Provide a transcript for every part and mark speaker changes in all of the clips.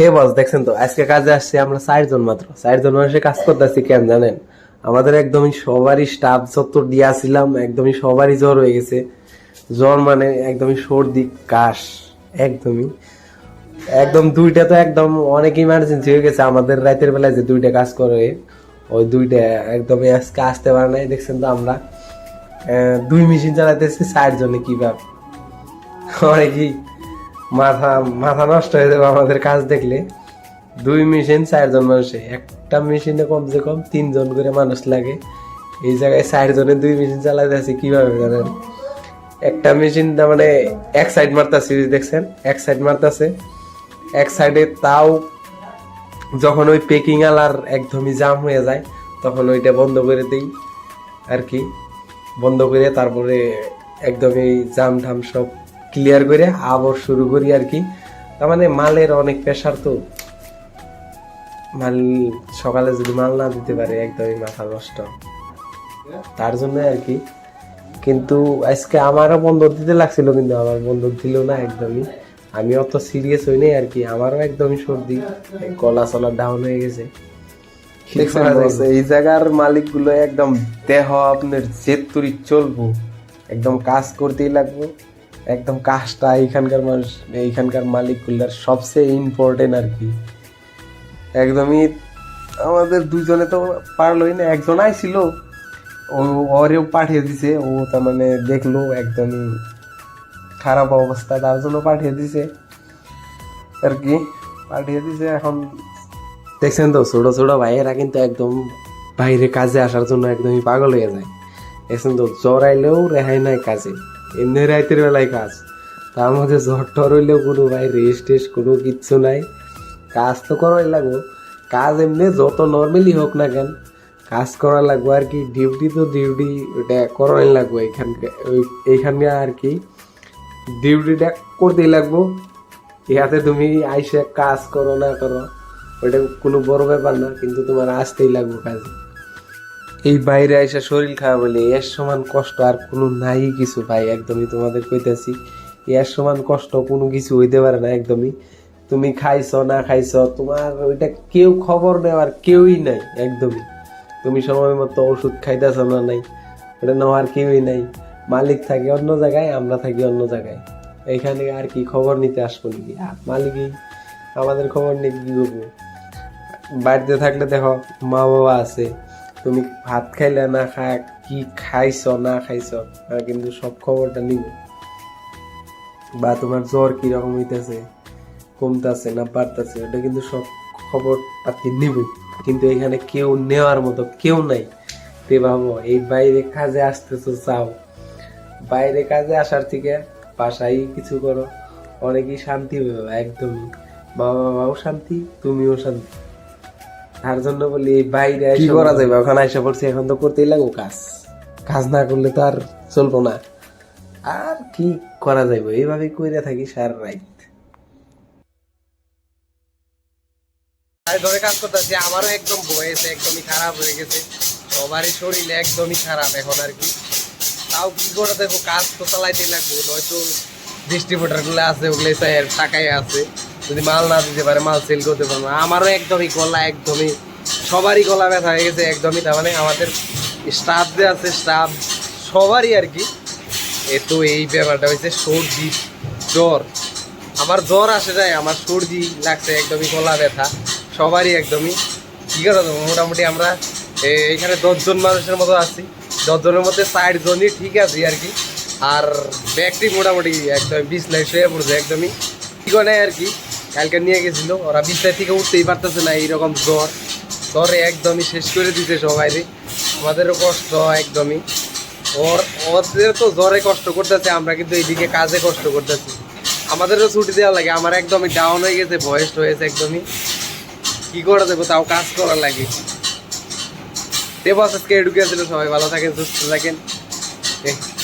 Speaker 1: হে বস, দেখছেন তো? আজকে কাজে আসছি আমরা চারজন মাত্র। চারজন মানুষে কাজ করতেছি কেন জানেন? আমাদের একদমই সবারই স্টাফ যত দিয়াছিলাম একদমই সবারই জ্বর হয়ে গেছে। জ্বর মানে একদমই সর্দি, কাশ, একদমই। একদম দুইটা তো একদম অনেক ইমার্জেন্সি হয়ে গেছে। আমাদের রাতের বেলায় যে দুইটা কাজ করে, ওই দুইটা একদমই আজকে আসতে পারে নাই। দেখছেন তো আমরা দুই মেশিন চালাতেছি চারজনে কীভাবে? অনেকই মাথা মাথা নষ্ট হয়ে যাবে আমাদের কাজ দেখলে। দুই মেশিন, চারজন মানুষে। একটা মেশিনে কমসে কম তিনজন করে মানুষ লাগে। এই জায়গায় চারজনে দুই মেশিন চালাতে আছে, কীভাবে জানেন? একটা মেশিন তার মানে এক সাইড মারতাছে, দেখছেন? এক সাইড মারতাছে। এক সাইডে তাও যখন ওই পেকিং আলার একদমই জাম হয়ে যায়, তখন ওইটা বন্ধ করে দিই, আর কি। বন্ধ করে তারপরে একদমই জাম ঠাম সব ক্লিয়ার করে আবার শুরু করি আর কি। তার মানে মালের অনেক প্রেশার তো। মাল সকালে যদি মাল না দিতে পারে একদমই মাথা নষ্ট। তার জন্য আর কি। কিন্তু আজকে আমারও বন্ধক দিতে লাগছিল কিন্তু আমার বন্ধক দিল না একদমই। আমি অত সিরিয়াস হই নাই আর কি আমারও একদমই সর্দি গলা চলা ডাউন হয়ে গেছে। এই জায়গার মালিকগুলো একদম দেহ আপনার জেতুরি চলবো। একদম কাজ করতেই লাগবো। একদম কাজটা এইখানকার মানুষ, এইখানকার মালিকগুলার সবচেয়ে ইম্পর্টেন্ট আর কি। একদমই আমাদের দুজনে তো পারলোই না একজন আইছিল ও, ওরেও পাঠিয়ে দিছে, ও তার মানে দেখল একদমই খারাপ অবস্থা, তার জন্য পাঠিয়ে দিছে। আর কি, পাঠিয়ে দিছে এখন। দেখছেন তো, ছোট ছোট ভাইয়েরা কিন্তু একদম বাইরে কাজে আসার জন্য একদমই পাগল হয়ে যায়। দেখছেন তো জ্বর আইলেও রেহাই নাই কাজে। এমনি রাইতের বেলায় কাজ। তার মধ্যে জ্বর টর হইলেও কোনো ভাই রেস্ট টেস্ট কোনো কিচ্ছু নাই। কাজ তো করাই লাগবো। কাজ এমনি যত নর্মালি হোক না কেন, কাজ করা লাগবো। আর কি ডিউটি তো ডিউটি ওটা করাই লাগবো এইখানকে ওই এইখানে আর কি। ডিউটিটা করতেই লাগবো। ইহাতে তুমি আইসে কাজ করো না করো, ওইটা কোনো বড় ব্যাপার না, কিন্তু তোমার আসতেই লাগবো কাজে। এই বাইরে আইসা শরীর খারাপ হলে এর সমান কষ্ট আর কোনো নাই কিছু ভাই, একদমই তোমাদের কইতাছি। এর সমান কষ্ট কোনো কিছু হইতে পারে না, একদমই। তুমি খাইছ, না খাইছ, তোমার ওইটা কেউ খবর নেওয়ার কেউই নাই, একদমই। তুমি সময় মতো ওষুধ খাইতেছ না নাই, ওটা নেওয়ার কেউই নাই। মালিক থাকে অন্য জায়গায়, আমরা থাকি অন্য জায়গায়। এইখানে আর কি খবর নিতে আসব নাকি? মালিকই আমাদের খবর নিয়ে কি করব? বাড়িতে থাকলে দেখো মা বাবা আছে। তুমি ভাত খাইলে না খা কি খাইছ, না খাইছ কিন্তু সব খবরটা নিব। বা তোমার জ্বর কীরকম হইতেছে কমতেছে না বাড়তেছে ওটা কিন্তু সব খবর আপনি নিব। কিন্তু এখানে কেউ নেওয়ার মতো কেউ নাই। তে ভাবো, এই বাইরে কাজে আসতেছো চাও বাইরে কাজে আসার থেকে বাসায় কিছু করো, অনেকই শান্তি পাবে একদমই। বাবা বাবাও শান্তি, তুমিও শান্তি। তার জন্য বলি বাইরে কি করা যাবে ওখানে এসে পড়ছি এখন তো করতেই লাগবো কাজ। কাজ না করলে তো আর চলবো না। আর কি করা এইভাবে কইরা থাকি সার রাইত ধরে কাজ করতেছি আমারও একদম বয়স একদমই খারাপ হয়ে গেছে। সবারই শরীর একদমই খারাপ এখন আর কি। তাও কি করে দেখো কাজ তো চালাইতে লাগবো নয়তো ডিস্ট্রিবিউটারগুলো আছে ওগুলো টাকায় আছে। যদি মাল না দিতে পারে, মাল সেল করতে পারব না। আমারও একদমই গলা, একদমই সবারই গলা ব্যথা হয়ে গেছে, একদমই। তার মানে আমাদের স্টাফ যে আছে স্টাফ সবারই আর কি। এ তো এই ব্যাপারটা হয়েছে, সর্দি, জ্বর। আমার জ্বর আসে যায়, আমার সর্দি লাগছে, একদমই গলা ব্যথা। সবারই একদমই। কি দেবো মোটামুটি আমরা এখানে দশজন মানুষের মতো আছি। দশজনের মধ্যে ষাট জনই ঠিক আছে আর কি। আর ব্যাগটি মোটামুটি একদম লাখ শুয়ে পড়ছে, একদমই। ঠিক আর কি? কালকে নিয়ে গেছিল। ওরা বিছনায় থেকে উঠতেই পারতেছে না এইরকম জ্বর। জ্বরে একদমই শেষ করে দিতে সবাই আমাদেরও কষ্ট একদমই। ওর, ওদের তো জ্বরে কষ্ট করতেছে, আমরা কিন্তু এইদিকে কাজে কষ্ট করতেছি। আমাদেরও ছুটি দেওয়া লাগে, আমার একদমই ডাউন হয়ে গেছে বয়স হয়েছে একদমই। কি করে দেবো তাও কাজ করার লাগে। দেবো আজকে এডুকেশন সবাই ভালো থাকেন, সুস্থ থাকেন।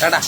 Speaker 1: টাটা।